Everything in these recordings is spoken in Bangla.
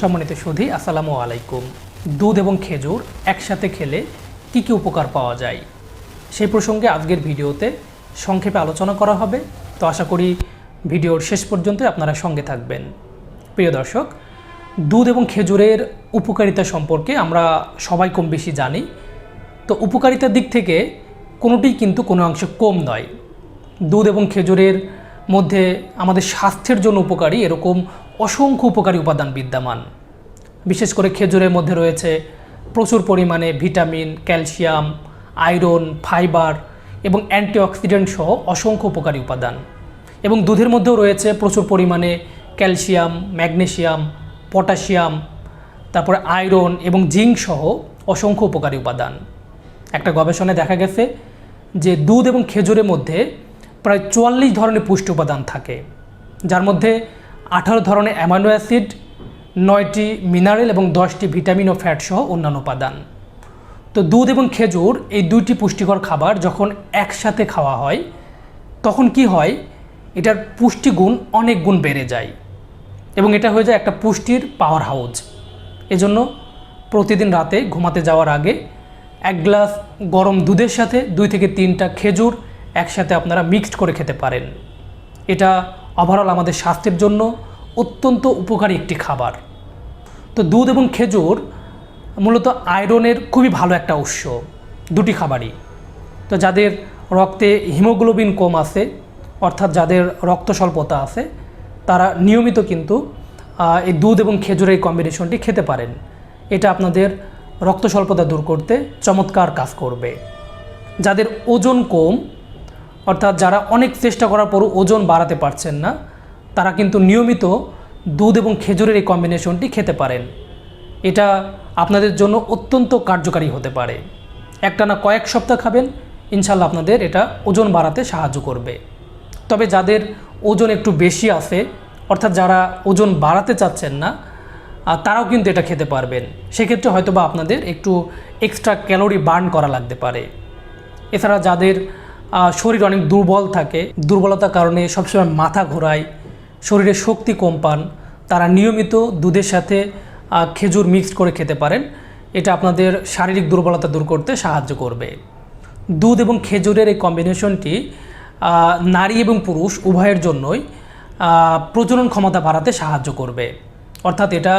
সম্মানিত সুধী, আসসালামু আলাইকুম। দুধ এবং খেজুর একসাথে খেলে কী কী উপকার পাওয়া যায়? সেই প্রসঙ্গে আজকের ভিডিওতে সংক্ষেপে আলোচনা করা হবে। তো আশা করি ভিডিওর শেষ পর্যন্ত আপনারা সঙ্গে থাকবেন। প্রিয় দর্শক, দুধ এবং খেজুরের উপকারিতা সম্পর্কে আমরা সবাই কম বেশি জানি। তো উপকারিতার দিক থেকে কোনোটিই কিন্তু কোনো অংশে কম নয়। দুধ এবং খেজুরের মধ্যে আমাদের স্বাস্থ্যের জন্য উপকারী এরকম অসংখ্য উপকারী উপাদান বিদ্যমান। বিশেষ করে খেজুরের মধ্যে রয়েছে প্রচুর পরিমাণে ভিটামিন, ক্যালসিয়াম, আয়রন, ফাইবার এবং অ্যান্টিঅক্সিডেন্ট সহ অসংখ্য উপকারী উপাদান। এবং দুধের মধ্যেও রয়েছে প্রচুর পরিমাণে ক্যালসিয়াম ম্যাগনেশিয়াম পটাশিয়াম, তারপরে আয়রন এবং জিঙ্ক সহ অসংখ্য উপকারী উপাদান। একটা গবেষণায় দেখা গেছে যে দুধ এবং খেজুরের মধ্যে প্রায় চুয়াল্লিশ ধরনের পুষ্টি উপাদান থাকে, যার মধ্যে আঠারো ধরনের অ্যামাইনো অ্যাসিড, নয়টি মিনারেল এবং দশটি ভিটামিন ও ফ্যাট সহ অন্যান্য উপাদান। তো দুধ এবং খেজুর, এই দুইটি পুষ্টিকর খাবার যখন একসাথে খাওয়া হয়, তখন কি হয়? এটার পুষ্টিগুণ অনেক গুণ বেড়ে যায় এবং এটা হয়ে যায় একটা পুষ্টির পাওয়ার হাউস এজন্য প্রতিদিন রাতে ঘুমাতে যাওয়ার আগে এক গ্লাস গরম দুধের সাথে দুই থেকে তিনটা খেজুর একসাথে আপনারা মিক্সড করে খেতে পারেন। এটা ওভারঅল আমাদের স্বাস্থ্যের জন্য অত্যন্ত উপকারী একটি খাবার। তো দুধ এবং খেজুর মূলত আয়রনের খুবই ভালো একটা উৎস, দুটি খাবারই। তো যাদের রক্তে হিমোগ্লোবিন কম আছে, অর্থাৎ যাদের রক্ত স্বল্পতা আছে, তারা নিয়মিত কিন্তু এই দুধ এবং খেজুরের এই কম্বিনেশনটি খেতে পারেন। এটা আপনাদের রক্ত স্বল্পতা দূর করতে চমৎকার কাজ করবে। যাদের ওজন কম অর্থাৎ যারা অনেক চেষ্টা করার পরও ওজন বাড়াতে পারছেন না, তারা কিন্তু নিয়মিত দুধ এবং খেজুরের এই কম্বিনেশনটি খেতে পারেন। এটা আপনাদের জন্য অত্যন্ত কার্যকারী হতে পারে। একটানা কয়েক সপ্তাহ খাবেন ইনশাল্লাহ আপনাদের এটা ওজন বাড়াতে সাহায্য করবে। তবে যাদের ওজন একটু বেশি আছে, অর্থাৎ যারা ওজন বাড়াতে চাচ্ছেন না তারাও কিন্তু এটা খেতে পারবেন। সেক্ষেত্রে হয়তোবা আপনাদের একটু এক্সট্রা ক্যালোরি বার্ন করা লাগতে পারে। এছাড়া যাদের শরীর অনেক দুর্বল থাকে। দুর্বলতার কারণে সবসময় মাথা ঘোরায়, শরীরে শক্তি কম পান। তারা নিয়মিত দুধের সাথে খেজুর মিক্সড করে খেতে পারেন। এটা আপনাদের শারীরিক দুর্বলতা দূর করতে সাহায্য করবে। দুধ এবং খেজুরের এই কম্বিনেশনটি নারী এবং পুরুষ উভয়ের জন্যই প্রজনন ক্ষমতা বাড়াতে সাহায্য করবে। অর্থাৎ এটা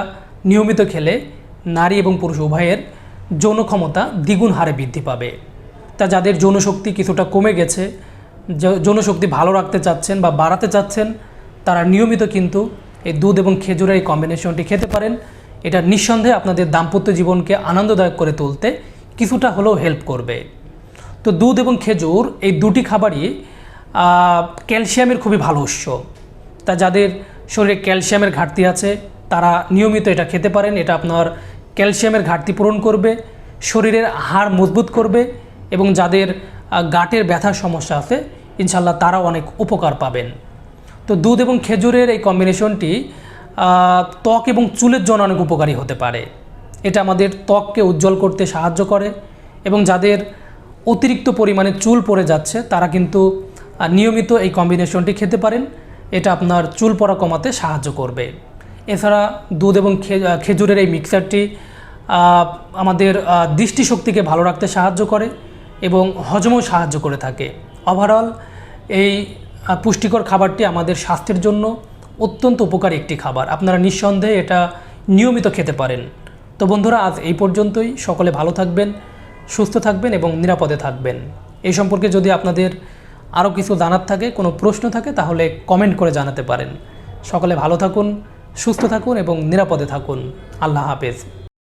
নিয়মিত খেলে নারী এবং পুরুষ উভয়ের যৌন ক্ষমতা দ্বিগুণ হারে বৃদ্ধি পাবে। তা যাদের যৌনশক্তি কিছুটা কমে গেছে যৌনশক্তি ভালো রাখতে চাচ্ছেন বা বাড়াতে চাচ্ছেন, তারা নিয়মিত কিন্তু এই দুধ এবং খেজুরের এই কম্বিনেশনটি খেতে পারেন। এটা নিঃসন্দেহে আপনাদের দাম্পত্য জীবনকে আনন্দদায়ক করে তুলতে কিছুটা হলেও হেল্প করবে। তো দুধ এবং খেজুর এই দুটি খাবারই ক্যালসিয়ামের খুবই ভালো উৎস। তা যাদের শরীরে ক্যালসিয়ামের ঘাটতি আছে, তারা নিয়মিত এটা খেতে পারেন। এটা আপনার ক্যালসিয়ামের ঘাটতি পূরণ করবে, শরীরের হাড় মজবুত করবে এবং যাদের গাঁটের ব্যথার সমস্যা আছে ইনশাল্লাহ তারাও অনেক উপকার পাবেন। তো দুধ এবং খেজুরের এই কম্বিনেশনটি ত্বক এবং চুলের জন্য অনেক উপকারী হতে পারে। এটা আমাদের ত্বককে উজ্জ্বল করতে সাহায্য করে এবং যাদের অতিরিক্ত পরিমাণে চুল পড়ে যাচ্ছে, তারা কিন্তু নিয়মিত এই কম্বিনেশনটি খেতে পারেন। এটা আপনার চুল পড়া কমাতে সাহায্য করবে। এছাড়া দুধ এবং খেজুরের এই মিক্সারটি আমাদের দৃষ্টিশক্তিকে ভালো রাখতে সাহায্য করে। এবং হজমেও সাহায্য করে থাকে। ওভারঅল এই পুষ্টিকর খাবারটি আমাদের স্বাস্থ্যের জন্য অত্যন্ত উপকারী একটি খাবার। আপনারা নিঃসন্দেহে এটা নিয়মিত খেতে পারেন। তো বন্ধুরা, আজ এই পর্যন্তই। সকলে ভালো থাকবেন, সুস্থ থাকবেন এবং নিরাপদে থাকবেন। এই সম্পর্কে যদি আপনাদের আরও কিছু জানার থাকে, কোনো প্রশ্ন থাকে, তাহলে কমেন্ট করে জানাতে পারেন। সকলে ভালো থাকুন, সুস্থ থাকুন এবং নিরাপদে থাকুন। আল্লাহ হাফেজ।